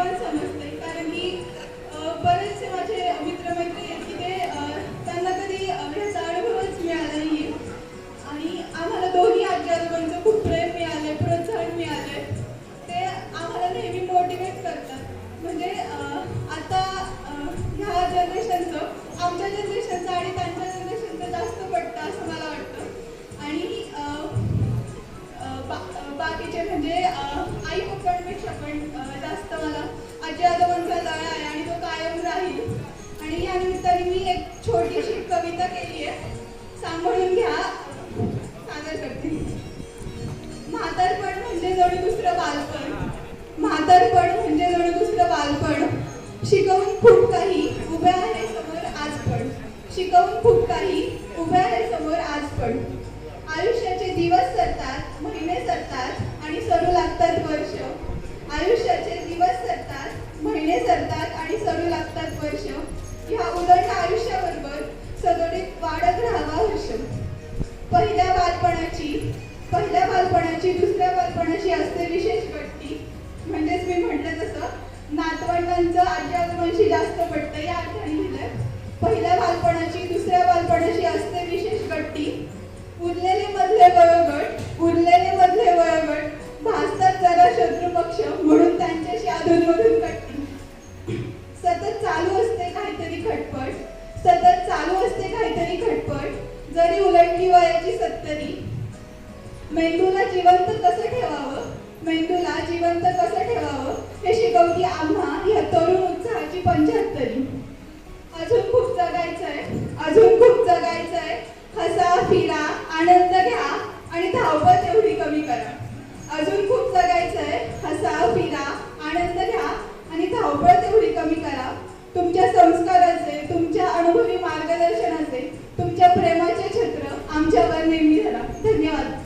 also तरी मी एक छोटीशी कविता केली आहे. सांभाळून घ्या. सादर करते म्हातारपण म्हणजे जणू दुसरं बालपण. म्हातारपण म्हणजे जणू दुसरं बालपण. शिकवून खूप काही उभ्या आहे समोर आज पण शिकवून खूप काही उभ्या आहे समोर आज पण आयुष्याचे दिवस सरतात महिने सरतात आणि सरू लागतात वर्ष. आयुष्याचे पहिल्या बालपणाची पहिल्या बालपणाची दुसऱ्या बालपणाची असते विशेष गट्टी म्हणजेच मी म्हटलं तसं नातवंडांचं आजी आजोबांशी जास्त पडतं या अर्थाने लिहिलंय पहिल्या बालपणाची दुसऱ्या बालपणाची असते विशेष गट्टी उरलेले मधले वयोगट उरलेले मधले वयोगट भासतात जरा शत्रुपक्ष म्हणून त्यांच्याशी अधूनमधून कट्टी सतत चालू असते काहीतरी खटपट सतत चालू असते काहीतरी खटपट. जरी उलटली वयाची सत्तरी मेंदूला जिवंत कसं ठेवावं? मेंदूला जिवंत कसं ठेवावं? हे शिकवली आम्हा या तरुण उत्साहाची पंच्याहत्तरी अजून खूप जगायचं आहे अजून खूप जगायचं आहे हसा फिरा आनंद घ्या आणि धावपळ तेवढी कमी करा. अजून खूप जगायचं आहे हसा फिरा आनंद घ्या आणि धावपळ तेवढी कमी करा. तुमच्या संस्काराचे तुमच्या अनुभवी मार्गदर्शनाचे तुम तुमच्या प्रेमाचे छत्र आमच्यावर नेहमी धरा. धन्यवाद.